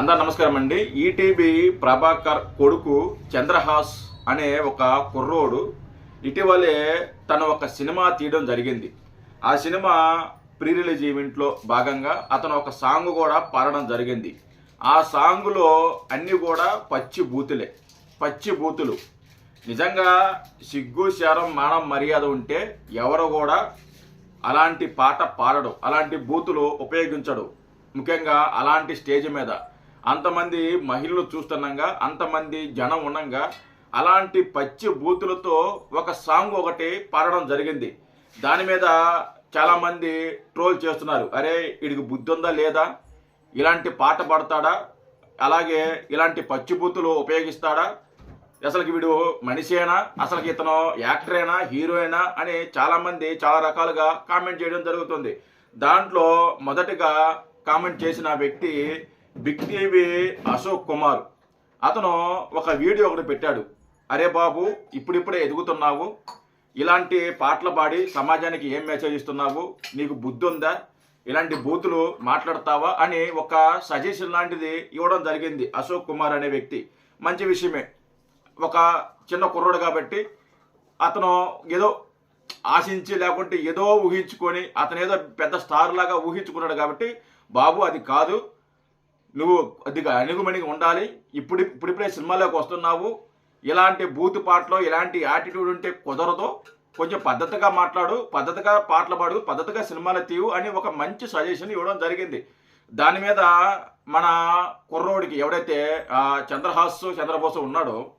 అందరు నమస్కారం అండి. ఈటీవీ ప్రభాకర్ కొడుకు చంద్రహాస్ అనే ఒక కుర్రోడు ఇటీవలే తన ఒక సినిమా తీయడం జరిగింది. ఆ సినిమా ప్రీ రిలీజ్ ఈవెంట్లో భాగంగా అతను ఒక సాంగ్ కూడా పాడడం జరిగింది. ఆ సాంగులో అన్నీ కూడా పచ్చి బూతులే పచ్చి బూతులు. నిజంగా సిగ్గు శరం మానం మర్యాద ఉంటే ఎవరు కూడా అలాంటి పాట పాడడు అలాంటి బూతులు ఉపయోగించడు. ముఖ్యంగా అలాంటి స్టేజ్ మీద. అంతమంది మహిళలు చూస్తుండగా అంతమంది జనం ఉండంగా అలాంటి పచ్చి బూతులతో ఒక సాంగ్ ఒకటి పాడడం జరిగింది. దాని మీద చాలామంది ట్రోల్ చేస్తున్నారు. అరే వీడికి బుద్ధి ఉందా లేదా? ఇలాంటి పాట పాడతాడా? అలాగే ఇలాంటి పచ్చి బూతులు ఉపయోగిస్తాడా? అసలుకి వీడు మనిషేనా? అసలుకి ఇతను యాక్టరేనా? హీరోయినా? అని చాలామంది చాలా రకాలుగా కామెంట్ చేయడం జరుగుతుంది. దాంట్లో మొదటిగా కామెంట్ చేసిన వ్యక్తి బిగ్ టీవీ అశోక్ కుమార్. అతను ఒక వీడియో ఒకటి పెట్టాడు. అరే బాబు ఇప్పుడిప్పుడే ఎదుగుతున్నావు? ఇలాంటి పాటలు పాడి సమాజానికి ఏం మెసేజ్ ఇస్తున్నావు? నీకు బుద్ధి ఉందా? ఇలాంటి బూతులు మాట్లాడతావా? అని ఒక సజెషన్ లాంటిది ఇవ్వడం జరిగింది అశోక్ కుమార్ అనే వ్యక్తి. మంచి విషయమే. ఒక చిన్న కుర్రోడు కాబట్టి అతను ఏదో ఆశించి లేకుంటే ఏదో ఊహించుకొని అతను ఏదో పెద్ద స్టార్ లాగా ఊహించుకున్నాడు కాబట్టి బాబు అది కాదు. నువ్వు కొద్దిగా అనుగుమణిగా ఉండాలి. ఇప్పుడు ఇప్పుడిప్పుడే సినిమాలోకి వస్తున్నావు. ఇలాంటి బూత్ పాటలో ఇలాంటి యాటిట్యూడ్ ఉంటే కుదరదు. కొంచెం పద్ధతిగా మాట్లాడు పద్ధతిగా పాటలు పాడు పద్ధతిగా సినిమాలు తీవు అని ఒక మంచి సజెషన్ ఇవ్వడం జరిగింది. దాని మీద మన కుర్రోడికి ఎవడైతే చంద్రహాస్ చంద్రబోసు ఉన్నాడో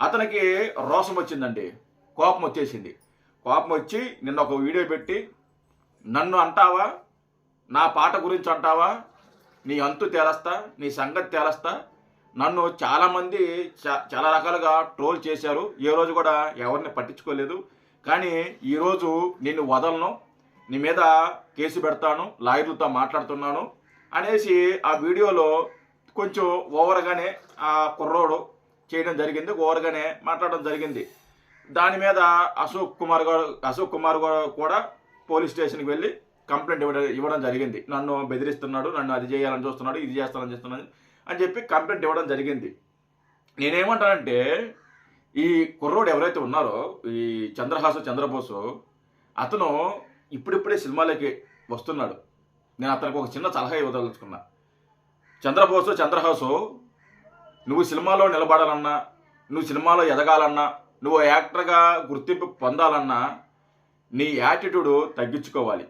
అతనికి రోషం వచ్చిందండి. కోపం వచ్చేసింది. కోపం వచ్చి నిన్న ఒక వీడియో పెట్టి నన్ను అంటావా? నా పాట గురించి అంటావా? నీ అంతు తేలస్తా నీ సంగతి తేలస్తా. నన్ను చాలామంది చాలా రకాలుగా ట్రోల్ చేశారు. ఏ రోజు కూడా ఎవరిని పట్టించుకోలేదు. కానీ ఈరోజు నిన్ను వదలను నీ మీద కేసు పెడతాను లాయర్లతో మాట్లాడుతున్నాను అనేసి ఆ వీడియోలో కొంచెం ఓవర్గానే ఆ కుర్రోడు చేయడం జరిగింది ఓవర్గానే మాట్లాడడం జరిగింది. దాని మీద అశోక్ కుమార్ గారు అశోక్ కుమార్ గారు కూడా పోలీస్ స్టేషన్కి వెళ్ళి కంప్లైంట్ ఇవ్వడం ఇవ్వడం జరిగింది. నన్ను బెదిరిస్తున్నాడు నన్ను అది చేయాలని చూస్తున్నాడు ఇది చేస్తానని చేస్తున్నాడు అని చెప్పి కంప్లైంట్ ఇవ్వడం జరిగింది. నేనేమంటానంటే ఈ కుర్రోడు ఎవరైతే ఉన్నారో ఈ చంద్రహాసు చంద్రబోసు అతను ఇప్పుడిప్పుడే సినిమాలకి వస్తున్నాడు. నేను అతనికి ఒక చిన్న సలహా ఇవ్వదలుచుకున్నా. చంద్రబోసు చంద్రహాసు నువ్వు సినిమాలో నిలబడాలన్నా నువ్వు సినిమాలో ఎదగాలన్నా నువ్వు యాక్టర్గా గుర్తింపు పొందాలన్నా నీ యాటిట్యూడ్ తగ్గించుకోవాలి.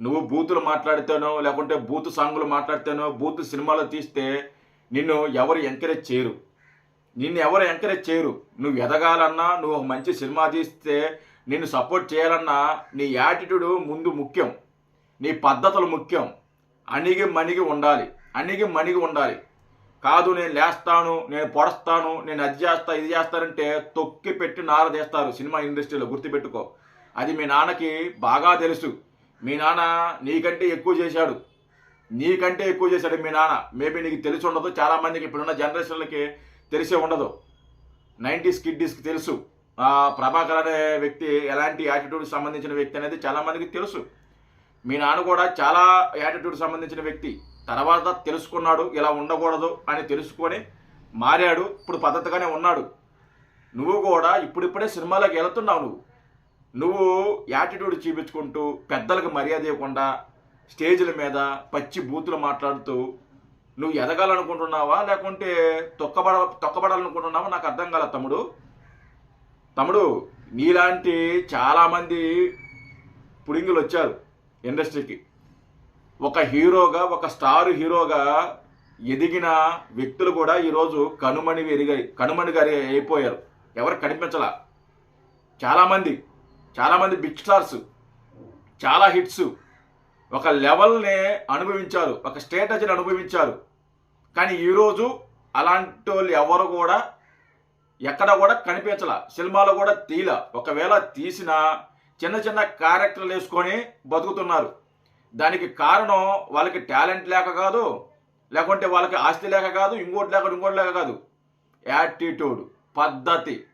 నువ్వు బూతులు మాట్లాడితేనో లేకుంటే బూతు సాంగులు మాట్లాడితేనో బూతు సినిమాలు తీస్తే నిన్ను ఎవరు ఎంకరేజ్ చేయరు. నిన్ను ఎవరు ఎంకరేజ్ చేయరు. నువ్వు ఎదగాలన్నా నువ్వు ఒక మంచి సినిమా తీస్తే నిన్ను సపోర్ట్ చేయాలన్నా నీ యాటిట్యూడ్ ముందు ముఖ్యం. నీ పద్ధతులు ముఖ్యం. అణిగి మణిగి ఉండాలి. అణిగి మణిగి ఉండాలి. కాదు నేను లేస్తాను నేను పొడస్తాను నేను అది చేస్తా ఇది చేస్తానంటే తొక్కి పెట్టి నారదేస్తారు సినిమా ఇండస్ట్రీలో గుర్తుపెట్టుకో. అది మీ నాన్నకి బాగా తెలుసు. మీ నాన్న నీకంటే ఎక్కువ చేశాడు. నీకంటే ఎక్కువ చేశాడు మీ నాన్న. మేబీ నీకు తెలిసి ఉండదు. చాలా మందికి ఇప్పుడున్న జనరేషన్లకి తెలిసే ఉండదు. నైంటీస్ కిడ్డీస్కి తెలుసు. ప్రభాకర్ అనే వ్యక్తి ఎలాంటి యాటిట్యూడ్ సంబంధించిన వ్యక్తి అనేది చాలా మందికి తెలుసు. మీ నాన్న కూడా చాలా యాటిట్యూడ్ సంబంధించిన వ్యక్తి. తర్వాత తెలుసుకున్నాడు ఇలా ఉండకూడదు అని తెలుసుకొని మారాడు. ఇప్పుడు పద్ధతిగానే ఉన్నాడు. నువ్వు కూడా ఇప్పుడిప్పుడే సినిమాలోకి వెళుతున్నావు నువ్వు. నువ్వు యాటిట్యూడ్ చూపించుకుంటూ పెద్దలకు మర్యాద ఇవ్వకుండా స్టేజ్ల మీద పచ్చి బూతులు మాట్లాడుతూ నువ్వు ఎదగాలనుకుంటున్నావా? లేకుంటే తొక్కబడ తొక్కబడాలనుకుంటున్నావా? నాకు అర్థం కాల తమ్ముడు. తమ్ముడు నీలాంటి చాలామంది పుడింగులు వచ్చారు ఇండస్ట్రీకి. ఒక హీరోగా ఒక స్టార్ హీరోగా ఎదిగిన వ్యక్తులు కూడా ఈరోజు కనుమణి ఎదిగాయి కనుమణి గారి అయిపోయారు. ఎవరు కనిపించలా? చాలామంది. చాలామంది బిగ్ స్టార్స్ చాలా హిట్స్ ఒక లెవెల్నే అనుభవించారు ఒక స్టేటస్ని అనుభవించారు. కానీ ఈరోజు అలాంటి వాళ్ళు ఎవరు కూడా ఎక్కడ కూడా కనిపించాల సినిమాలో కూడా తీల ఒకవేళ తీసిన చిన్న చిన్న క్యారెక్టర్లు వేసుకొని బతుకుతున్నారు. దానికి కారణం వాళ్ళకి టాలెంట్ లేక కాదు లేకుంటే వాళ్ళకి ఆస్తి లేక కాదు ఇంకోటి లేక ఇంకోటి లేక కాదు. యాటిట్యూడ్ పద్ధతి.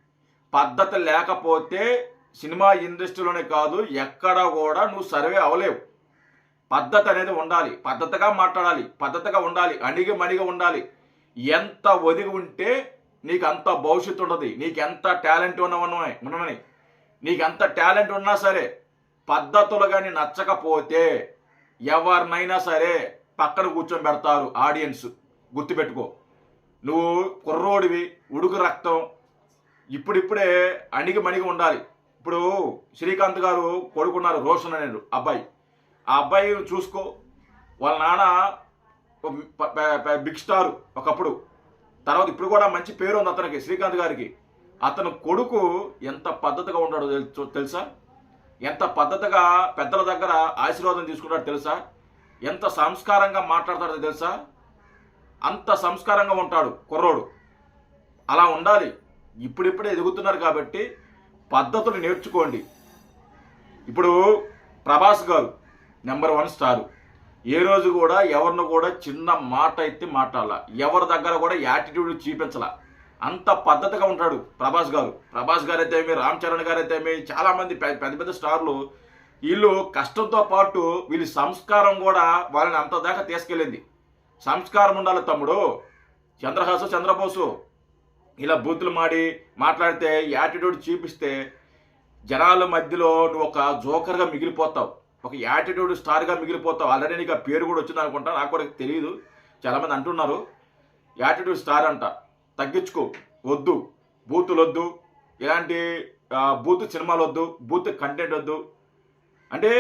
పద్ధతి లేకపోతే సినిమా ఇండస్ట్రీలోనే కాదు ఎక్కడ కూడా నువ్వు సర్వే అవ్వలేవు. పద్ధతి అనేది ఉండాలి. పద్ధతిగా మాట్లాడాలి. పద్ధతిగా ఉండాలి. అణిగి మణిగి ఉండాలి. ఎంత ఒదిగి ఉంటే నీకు అంత భవిష్యత్తు ఉండదు. నీకు ఎంత టాలెంట్ ఉన్నవన్నమే ఉన్నమని. నీకు ఎంత టాలెంట్ ఉన్నా సరే పద్ధతులు కానీ నచ్చకపోతే ఎవరినైనా సరే పక్కన కూర్చొని పెడతారు ఆడియన్స్. గుర్తుపెట్టుకో. నువ్వు కుర్రోడివి ఉడుకు రక్తం. ఇప్పుడిప్పుడే అణిగి మణిగి ఉండాలి. ఇప్పుడు శ్రీకాంత్ గారు కొడుకున్నారు రోషన్ అనే అబ్బాయి. ఆ అబ్బాయి చూసుకో వాళ్ళ నాన్న బిగ్ స్టార్ ఒకప్పుడు. తర్వాత ఇప్పుడు కూడా మంచి పేరు ఉంది అతనికి శ్రీకాంత్ గారికి. అతను కొడుకు ఎంత పద్ధతిగా ఉన్నాడో తెలుసా? ఎంత పద్ధతిగా పెద్దల దగ్గర ఆశీర్వాదం తీసుకుంటాడో తెలుసా? ఎంత సంస్కారంగా మాట్లాడతాడో తెలుసా? అంత సంస్కారంగా ఉంటాడు కుర్రోడు. అలా ఉండాలి. ఇప్పుడిప్పుడే ఎదుగుతున్నారు కాబట్టి పద్ధతులు నేర్చుకోండి. ఇప్పుడు ప్రభాస్ గారు నెంబర్ వన్ స్టార్. ఏ రోజు కూడా ఎవరిని కూడా చిన్న మాట అయితే మాట్లాడాల. ఎవరి దగ్గర కూడా యాటిట్యూడ్ చూపించాల. అంత పద్ధతిగా ఉంటాడు ప్రభాస్ గారు. ప్రభాస్ గారు అయితే ఏమి రామ్ చరణ్ గారు అయితే ఏమి పెద్ద పెద్ద పెద్ద స్టార్లు. వీళ్ళు కష్టంతో పాటు వీళ్ళ సంస్కారం కూడా వాళ్ళని అంత దాకా తీసుకెళ్ళింది. సంస్కారం ఉండాలి తమ్ముడు. చంద్రహాసు చంద్రబోసు. ఇలా బూతులు మాడి మాట్లాడితే యాటిట్యూడ్ చూపిస్తే జనాల మధ్యలో నువ్వు ఒక జోకర్గా మిగిలిపోతావు. ఒక యాటిట్యూడ్ స్టార్గా మిగిలిపోతావు. ఆల్రెడీ నీకు ఆ పేరు కూడా వచ్చింది అనుకుంటా. నాకు కూడా తెలియదు చాలామంది అంటున్నారు. యాటిట్యూడ్ స్టార్ అంట. తగ్గించుకో. వద్దు. బూతులు వద్దు ఇలాంటి బూత్ సినిమాలు వద్దు బూత్ కంటెంట్ వద్దు. అంటే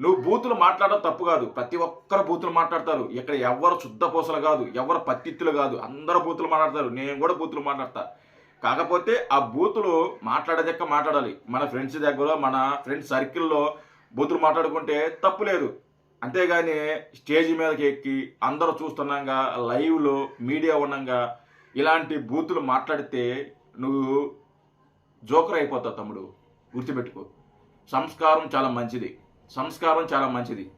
నువ్వు బూతులు మాట్లాడడం తప్పు కాదు. ప్రతి ఒక్కరు బూతులు మాట్లాడతారు. ఇక్కడ ఎవరు శుద్ధ పూసలు కాదు ఎవరు పత్తిత్తులు కాదు. అందరూ బూతులు మాట్లాడతారు. నేను కూడా బూతులు మాట్లాడతా. కాకపోతే ఆ బూతులు మాట్లాడేదక్క మాట్లాడాలి. మన ఫ్రెండ్స్ దగ్గర మన ఫ్రెండ్స్ సర్కిల్లో బూతులు మాట్లాడుకుంటే తప్పు లేదు. అంతేగాని స్టేజ్ మీదకి ఎక్కి అందరూ చూస్తున్నాగా లైవ్లో మీడియా ఉండగా ఇలాంటి బూతులు మాట్లాడితే నువ్వు జోకర్ అయిపోతావు తమ్ముడు. గుర్తుపెట్టుకో. సంస్కారం చాలా మంచిది. సంస్కారం చాలా మంచిది.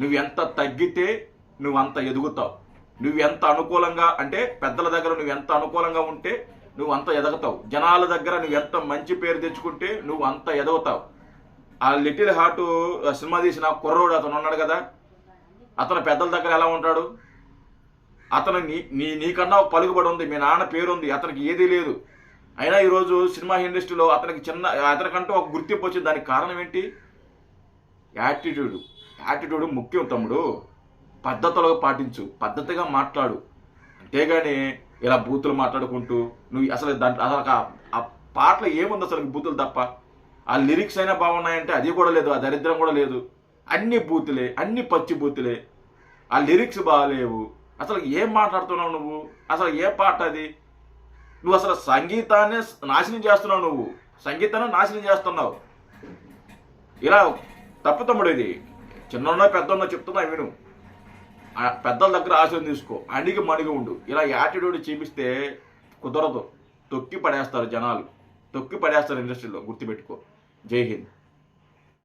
నువ్వు ఎంత తగ్గితే నువ్వు అంత ఎదుగుతావు. నువ్వు ఎంత అనుకూలంగా అంటే పెద్దల దగ్గర నువ్వు ఎంత అనుకూలంగా ఉంటే నువ్వు అంత ఎదగతావు. జనాల దగ్గర నువ్వు ఎంత మంచి పేరు తెచ్చుకుంటే నువ్వు అంత ఎదుగుతావు. ఆ లిటిల్ హార్ట్ సినిమా తీసిన కుర్రోడు అతను ఉన్నాడు కదా? అతను పెద్దల దగ్గర ఎలా ఉంటాడు? అతను నీ నీ నీకన్నా ఒక పలుకుబడి ఉంది మీ నాన్న పేరుంది అతనికి ఏదీ లేదు. అయినా ఈరోజు సినిమా ఇండస్ట్రీలో అతనికి చిన్న అతనికంటూ ఒక గుర్తింపు వచ్చింది. దానికి కారణం ఏంటి? యాటిట్యూడ్ యాటిట్యూడ్ ముఖ్యం తమ్ముడు. పద్ధతులుగా పాటించు. పద్ధతిగా మాట్లాడు. అంతేగాని ఇలా బూతులు మాట్లాడుకుంటూ నువ్వు అసలు దాంట్లో అసలు ఆ- ఆ పాటలో ఏముంది అసలు బూతులు తప్ప? ఆ లిరిక్స్ అయినా బాగున్నాయంటే అది కూడా లేదు ఆ దరిద్రం కూడా లేదు. అన్ని బూతులే అన్ని పచ్చి బూతులే. ఆ లిరిక్స్ బాగాలేవు. అసలు ఏం మాట్లాడుతున్నావు నువ్వు? అసలు ఏ పాట అది? నువ్వు అసలు సంగీతాన్ని నాశనం చేస్తున్నావు నువ్వు. సంగీతాన్ని నాశనం చేస్తున్నావు. ఇలా తప్పు తమ్ముడు ఇది. చిన్న పెద్ద చెప్తున్నా విను. పెద్దల దగ్గర ఆశయం తీసుకో. అణిగి మణిగి ఉండు. ఇలా యాటిట్యూడ్ చూపిస్తే కుదరదు. తొక్కి పడేస్తారు జనాలు. తొక్కి పడేస్తారు ఇండస్ట్రీలో గుర్తుపెట్టుకో. జై హింద్.